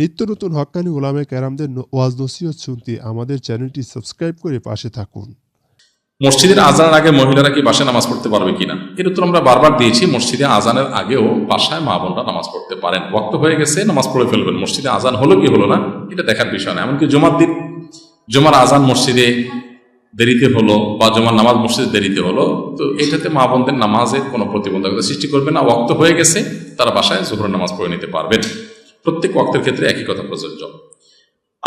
নিত্য নতুন হক্কানি ওলামে ক্যারামদের ওয়াজ নসিহত শুনতে আমাদের চ্যানেলটি সাবস্ক্রাইব করে পাশে থাকুন। মসজিদের আজানের আগে মহিলারা কি বাসায় নামাজ পড়তে পারবে কিনা? এর উত্তর আমরা বারবার দিয়েছি, মসজিদে আজানের আগেও বাসায় মা বোনরা নামাজ পড়তে পারেন। ওয়াক্ত হয়ে গেছে, নামাজ পড়ে ফেলবেন। মসজিদে আজান হলো কি হলো না, এটা দেখার বিষয় না। এমনকি জমার দিন, জমার আজান মসজিদে দেরিতে হলো বা জমার নামাজ মসজিদে দেরিতে হলো, তো এটাতে মা বোনদের নামাজের কোনো প্রতিবন্ধকতা সৃষ্টি করবে না। ওয়াক্ত হয়ে গেছে, তারা বাসায় জোহরের নামাজ পড়ে নিতে পারবেন। প্রত্যেক ওয়াক্তের ক্ষেত্রে একই কথা প্রযোজ্য।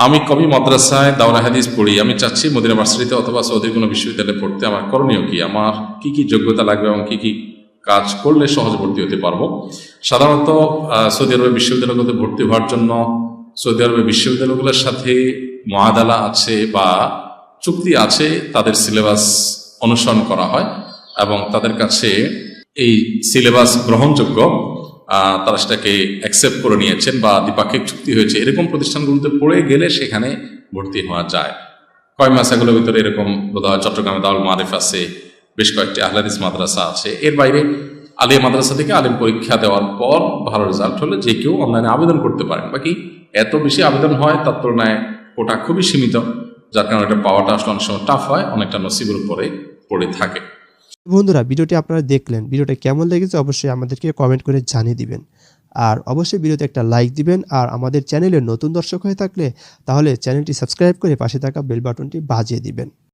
আমি কবি, মাদ্রাসায় দাওরা হাদিস পড়ি, আমি চাচ্ছি মদিনা ভার্সিটিতে অথবা সৌদির কোনো বিশ্ববিদ্যালয়ে পড়তে আমার করণীয় কি? আমার কি কি যোগ্যতা লাগবে এবং কি কি কাজ করলে সহজে ভর্তি হতে পারব? সাধারণত সৌদি আরবের বিশ্ববিদ্যালয়গুলোতে ভর্তি হওয়ার জন্য সৌদি আরবের বিশ্ববিদ্যালয়গুলোর সাথে মহাদালা আছে বা চুক্তি আছে, তাদের সিলেবাস অনুসরণ করা হয় এবং তাদের কাছে এই সিলেবাস গ্রহণযোগ্য। তারা সেটাকে অ্যাকসেপ্ট করে নিয়েছেন বা দ্বিপাক্ষিক চুক্তি হয়েছে। এরকম প্রতিষ্ঠানগুলোতে পড়ে গেলে সেখানে ভর্তি হওয়া যায়। কয় মাস এগুলোর ভিতরে এরকম বোধহয় চট্টগ্রামে দাউল মারিফ আছে, বেশ কয়েকটি আহলাদিস মাদ্রাসা আছে। এর বাইরে আলিয়া মাদ্রাসা থেকে আলিম পরীক্ষা দেওয়ার পর ভালো রেজাল্ট হলে যে কেউ অনলাইনে আবেদন করতে পারেন। বাকি এত বেশি আবেদন হয় তার তুলনায় ওটা খুবই সীমিত, যার কারণে এটা পাওয়াটা আসলে অনেক সময় টাফ হয়, অনেকটা নসিবের উপরে পড়ে থাকে। বন্ধুরা, ভিডিওটি আপনারা দেখলেন, ভিডিওটা কেমন লেগেছে অবশ্যই আমাদেরকে কমেন্ট করে জানিয়ে দিবেন। আর অবশ্যই ভিডিওতে একটা লাইক দিবেন, আর আমাদের চ্যানেলে নতুন দর্শক হয়ে থাকলে তাহলে চ্যানেলটি সাবস্ক্রাইব করে পাশে থাকা বেল বাটনটি বাজিয়ে দিবেন।